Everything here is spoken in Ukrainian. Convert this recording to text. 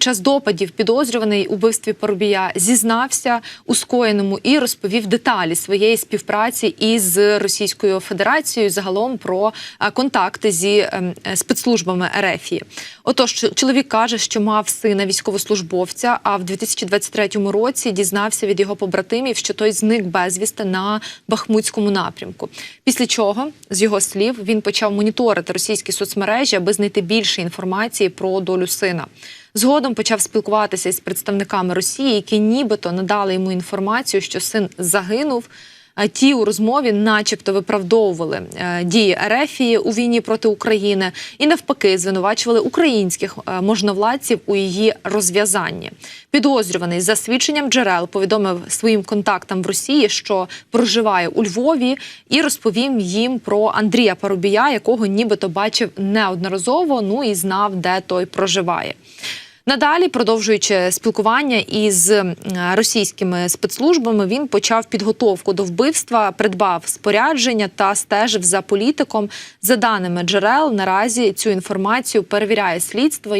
Під час допадів підозрюваний у вбивстві Парубія зізнався у скоєному і розповів деталі своєї співпраці із Російською Федерацією загалом про е, контакти зі ем, е, спецслужбами РФ. Отож, чоловік каже, що мав сина військовослужбовця, а в 2023 році дізнався від його побратимів, що той зник безвісти на Бахмутському напрямку. Після чого, з його слів, він почав моніторити російські соцмережі, аби знайти більше інформації про долю сина. Згодом почав спілкуватися із представниками Росії, які нібито надали йому інформацію, що син загинув. А Ті у розмові, начебто, виправдовували е, дії Ерефії у війні проти України і навпаки звинувачували українських е, можновладців у її розв'язанні. Підозрюваний за свідченням джерел повідомив своїм контактам в Росії, що проживає у Львові, і розповім їм про Андрія Парубія, якого нібито бачив неодноразово. Ну і знав, де той проживає. Надалі, продовжуючи спілкування із е, російськими спецслужбами, він почав підготовку до вбивства, придбав спорядження та стежив за політиком. За даними джерел, наразі цю інформацію перевіряє слідство.